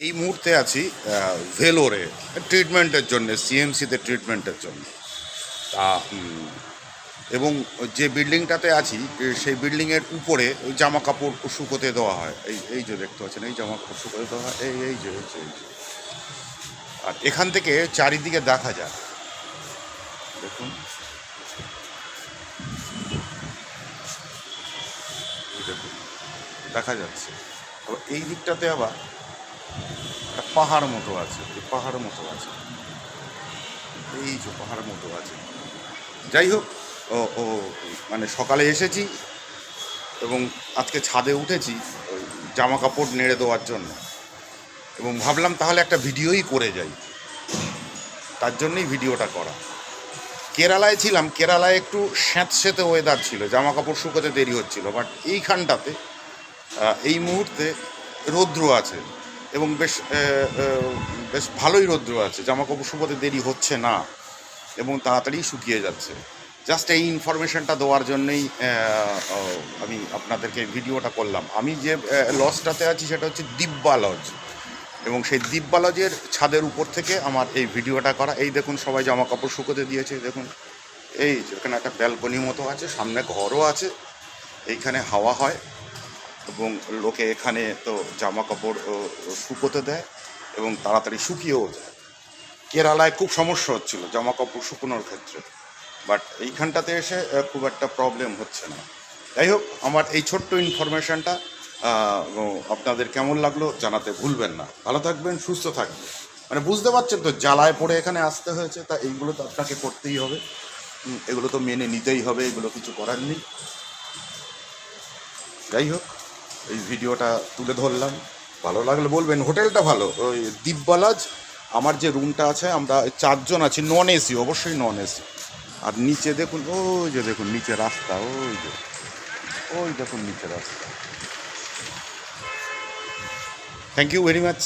এই মুহূর্তে আছি ভেলোরে ট্রিটমেন্টের জন্য সিএমসিতে ট্রিটমেন্টের জন্য। তা এবং যে বিল্ডিংটাতে আছি সেই বিল্ডিংয়ের উপরে ওই জামা কাপড় শুকোতে দেওয়া হয়। এই এই যে দেখতে পাচ্ছেন, এই জামা কাপড় শুকোতে দেওয়া হয়, এই এই যে এই যে এই যে। আর এখান থেকে চারিদিকে দেখা যায়। দেখুন। দেখা যাচ্ছে। এই দিকটাতে আবার একটা পাহাড় মতো আছে পাহাড় মতো আছে। এই যে পাহাড় মতো আছে। যাই হোক, ও ও মানে সকালে এসেছি এবং আজকে ছাদে উঠেছি ওই জামা কাপড় নেড়ে দেওয়ার জন্য। এবং ভাবলাম তাহলে একটা ভিডিওই করে যাই। তার জন্যই ভিডিওটা করা। কেরালায় ছিলাম, কেরালায় একটু স্যাঁতস্যাঁতে ওয়েদার ছিল জামা কাপড় শুকোতে দেরি হচ্ছিল বাট এইখানটাতে এই মুহূর্তে রৌদ্র আছে। এবং বেশ বেশ ভালোই রৌদ্র আছে। জামা কাপড় শুকোতে দেরি হচ্ছে না এবং তাড়াতাড়ি শুকিয়ে যাচ্ছে। জাস্ট এই ইনফরমেশনটা দেওয়ার জন্যই আমি আপনাদেরকে ভিডিওটা করলাম। আমি যে লজটাতে আছি সেটা হচ্ছে দিব্যা লজ এবং সেই দিব্যা লজের ছাদের উপর থেকে আমার এই ভিডিওটা করা। এই দেখুন সবাই জামা কাপড় শুকোতে দিয়েছে, দেখুন। এই এখানে একটা ব্যালকনি মতো আছে, সামনে ঘরও আছে। এইখানে হাওয়া হয়। এবং লোকে এখানে তো জামা কাপড় শুকোতে দেয় এবং তাড়াতাড়ি শুকিয়েও যায়। কেরালায় খুব সমস্যা হচ্ছিল জামা কাপড় শুকোনোর ক্ষেত্রে। বাট এইখানটাতে এসে খুব একটা প্রবলেম হচ্ছে না। যাই হোক, আমার এই ছোট্ট ইনফরমেশনটা আপনাদের কেমন লাগল জানাতে ভুলবেন না। ভালো থাকবেন, সুস্থ থাকবেন। মানে বুঝতে পারছেন তো, জ্বালায় পড়ে এখানে আসতে হয়েছে, তা এইগুলো তো আপনাকে করতেই হবে। এগুলো তো মেনে নিতেই হবে, এগুলো কিছু করার নেই। যাই হোক। এই ভিডিওটা তুলে ধরলাম। ভালো লাগলে বলবেন, হোটেলটা ভালো। ওই দীপবালাজ, আমার যে রুমটা আছে, আমরা চারজন আছি নন এসি অবশ্যই নন এসি আর নিচে দেখুন, ওই যে দেখুন, নিচে রাস্তা, ওই যে, ওই দেখুন নিচে রাস্তা। Thank you very much